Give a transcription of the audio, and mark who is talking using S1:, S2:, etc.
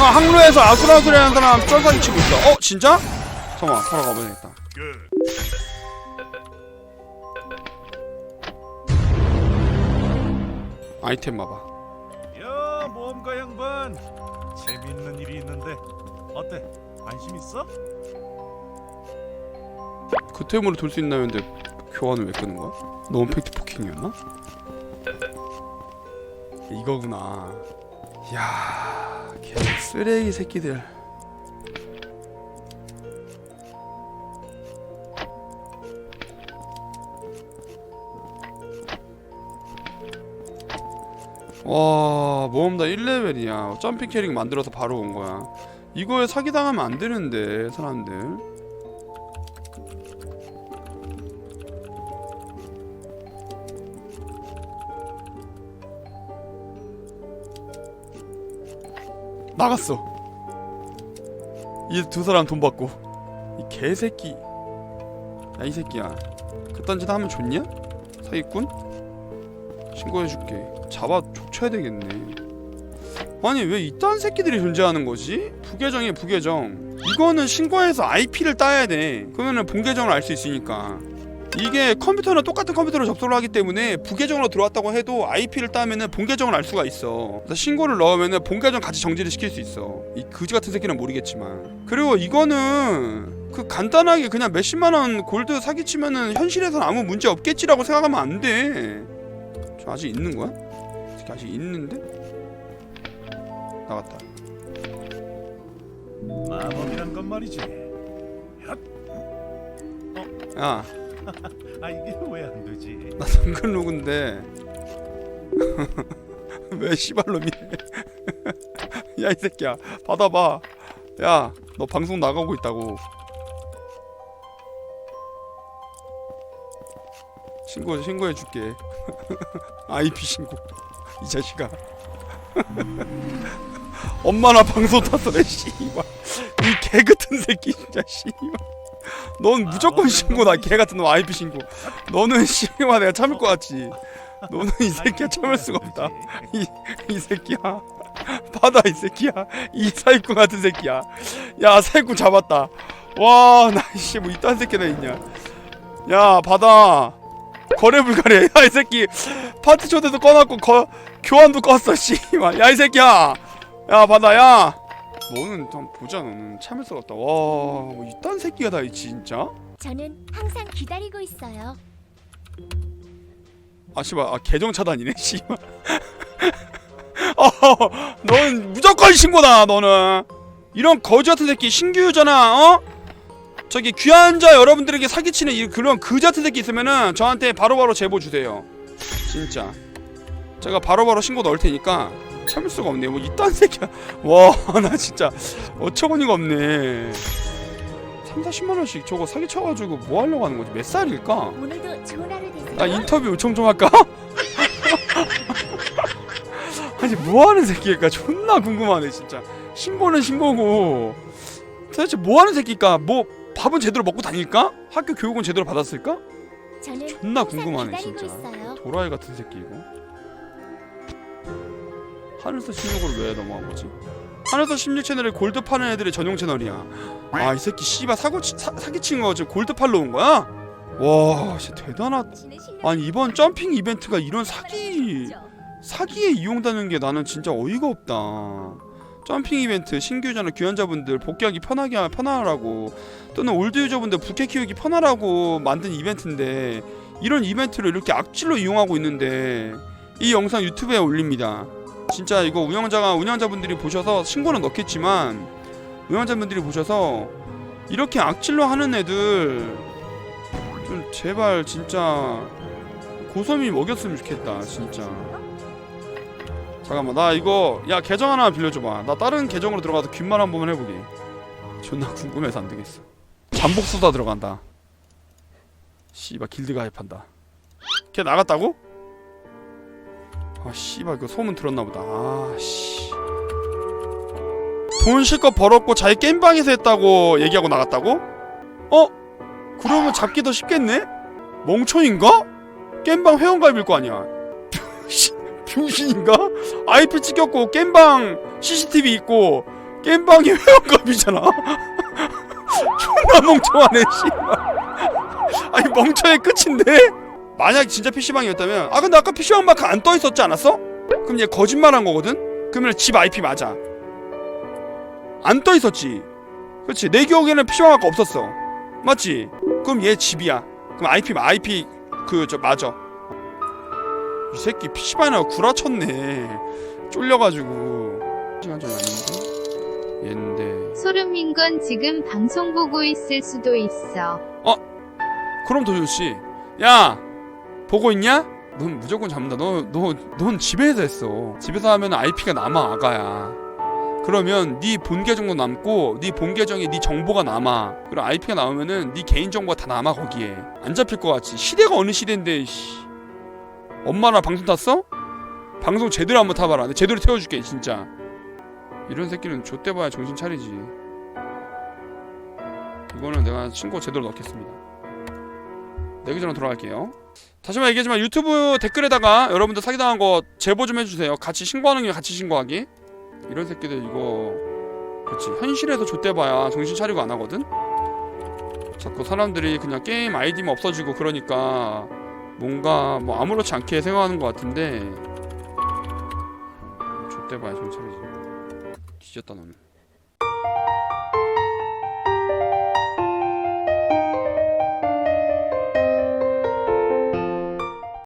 S1: 아, 항로에서 아수라수라는 사람 쩔사기 치고 있어 어 진짜? 잠깐만 바로 가봐야겠다 아이템 봐봐
S2: 야 모험가 양반 재밌는 일이 있는데 어때 관심 있어?
S1: 그 템으로 돌 수 있나는데 교환을 왜 끄는 거야? 너무 팩트 포킹이었나? 이거구나 이야 개 쓰레기 새끼들. 와 모험다 1레벨이야. 점핑 캐릭 만들어서 바로 온 거야. 이거에 사기당하면 안 되는데 사람들 나갔어. 이 두 사람 돈 받고 이 개새끼. 야 이 새끼야. 그딴 짓 하면 좋냐? 사기꾼? 신고해줄게. 잡아 족쳐야 되겠네. 아니 왜 이딴 새끼들이 존재하는 거지? 부계정이야 부계정. 이거는 신고해서 IP를 따야 돼. 그러면은 본계정을 알 수 있으니까. 이게 컴퓨터는 똑같은 컴퓨터로 접속을 하기 때문에 부계정으로 들어왔다고 해도 IP를 따면은 본계정을 알 수가 있어. 그래서 신고를 넣으면은 본계정 같이 정지를 시킬 수 있어. 이 그지 같은 새끼는 모르겠지만. 그리고 이거는 그 간단하게 그냥 몇십만 원 골드 사기치면은 현실에서는 아무 문제 없겠지라고 생각하면 안 돼. 저 아직 있는 거야? 아직 있는데? 나갔다.
S2: 마법이란 건 말이지
S1: 야,
S2: 아 이게 왜 안 되지?
S1: 나 당근 로그인데. 왜 씨발놈이래 야이 새끼야. 받아봐. 야 너 방송 나가고 있다고. 신고 신고해 줄게. IP 신고. 이 자식아. 엄마나 방송 탔어 내 씨발. 이 개같은 새끼 진짜 씨발 넌 무조건 신고다 개같은 놈 IP 신고. 너는 씨발 내가 참을 것 같지. 너는 이 새끼야 참을 수가 없다. 이, 이 새끼야. 받아 이 새끼야. 이 사기꾼 같은 새끼야. 야 사기꾼 잡았다. 와나 이씨 뭐 이딴 새끼나 있냐. 야 받아 거래 불가래. 야 이 새끼. 파티 초대도 꺼놨고 거, 교환도 껐어 씨발. 야이 새끼야. 야 받아 야 너는 좀 보자 너는 참을 수가 없다. 와 뭐 이딴 새끼가 다 있지 진짜?
S3: 저는 항상 기다리고 있어요.
S1: 아 씨발 아 계정 차단이네 씨발. 어, 넌 무조건 신고다 너는. 이런 거지 같은 새끼 신규 유저나 어? 저기 귀한 자 여러분들에게 사기치는 이 그런 그지 같은 새끼 있으면은 저한테 바로 바로 제보 주세요. 진짜. 제가 바로바로 신고 넣을 테니까 참을 수가 없네 뭐 이딴 새끼야 와 나 진짜 어처구니가 없네 3, 40만 원씩 저거 사기 쳐 가지고 뭐 하려고 하는 거지 몇 살일까?
S3: 오늘도 좋은 하루 되세요.
S1: 나 인터뷰 요청 좀 할까? 아니 뭐 하는 새끼일까 존나 궁금하네 진짜 신고는 신고고 도대체 뭐 하는 새끼일까 뭐 밥은 제대로 먹고 다닐까? 학교 교육은 제대로 받았을까?
S3: 저는
S1: 존나 궁금하네 진짜. 도라이 같은 새끼 이거 하늘서 16으로 왜 넘어간 거지? 하늘서 16 채널에 골드 파는 애들의 전용 채널이야 아 이 새끼 씨발 사고 치, 사, 사기친 거 지금 골드 팔러 온 거야? 와 진짜 대단하다 아니 이번 점핑 이벤트가 이런 사기 사기에 이용되는 게 나는 진짜 어이가 없다. 점핑 이벤트 신규 유저나 귀환자분들 복귀하기 편하게 하- 편하라고 또는 올드 유저분들 부캐 키우기 편하라고 만든 이벤트인데 이런 이벤트를 이렇게 악질로 이용하고 있는데 이 영상 유튜브에 올립니다. 진짜 이거 운영자가 운영자분들이 보셔서 신고는 넣겠지만 운영자분들이 보셔서 이렇게 악질로 하는 애들 좀 제발 진짜 고소미 먹였으면 좋겠다 진짜. 잠깐만 나 이거 야 계정 하나 빌려줘봐. 나 다른 계정으로 들어가서 귓말 한 번만 해보게 존나 궁금해서 안 되겠어. 잠복 수다 들어간다. 씨발 길드 가입한다. 걔 나갔다고? 아 씨발 이거 소문 들었나 보다 아씨 돈 실컷 벌었고 자기 게임방에서 했다고 얘기하고 나갔다고? 어? 그러면 잡기 더 쉽겠네? 멍청인가? 게임방 회원가입일 거 아니야 병신인가? IP 찍혔고 겜방 CCTV 있고 게임방이 회원급이잖아 존나 멍청하네 씨발 아니 멍청의 끝인데 만약 진짜 PC방이었다면 아 근데 아까 PC방 마크 안 떠 있었지 않았어? 그럼 얘 거짓말한 거거든? 그러면 집 IP 맞아. 안 떠 있었지. 그렇지. 내 기억에는 PC방 마크 없었어. 맞지? 그럼 얘 집이야. 그럼 IP IP 그 저 맞아. 이 새끼 PC방이나 구라쳤네. 쫄려가지고. 시간 좀 아닌데? 얘인데.
S4: 소름인 건 지금 방송 보고 있을 수도 있어.
S1: 그럼 더 좋지 야 보고 있냐? 넌 무조건 잡는다. 너 너 넌 집에서 했어. 집에서 하면 IP가 남아 아가야. 그러면 네 본 계정도 남고 네 본 계정에 네 정보가 남아. 그리고 IP가 나오면은 네 개인 정보가 다 남아 거기에. 안 잡힐 것 같지? 시대가 어느 시대인데 씨. 엄마나 방송 탔어? 방송 제대로 한번 타봐라. 제대로 태워줄게 진짜. 이런 새끼는 좆대 봐야 정신 차리지. 이거는 내가 신고 제대로 넣겠습니다 내 계정으로 돌아갈게요. 다시 한번 얘기하지만 유튜브 댓글에다가 여러분들 사기당한 거 제보 좀 해주세요. 같이 신고하는 게 같이 신고하기. 이런 새끼들 이거 그렇지 현실에서 좆대봐야 정신 차리고 안 하거든? 자꾸 사람들이 그냥 게임 아이디만 없어지고 그러니까 뭔가 뭐 아무렇지 않게 생각하는 것 같은데. 좆대봐야 정신 차리지. 뒤졌다 너는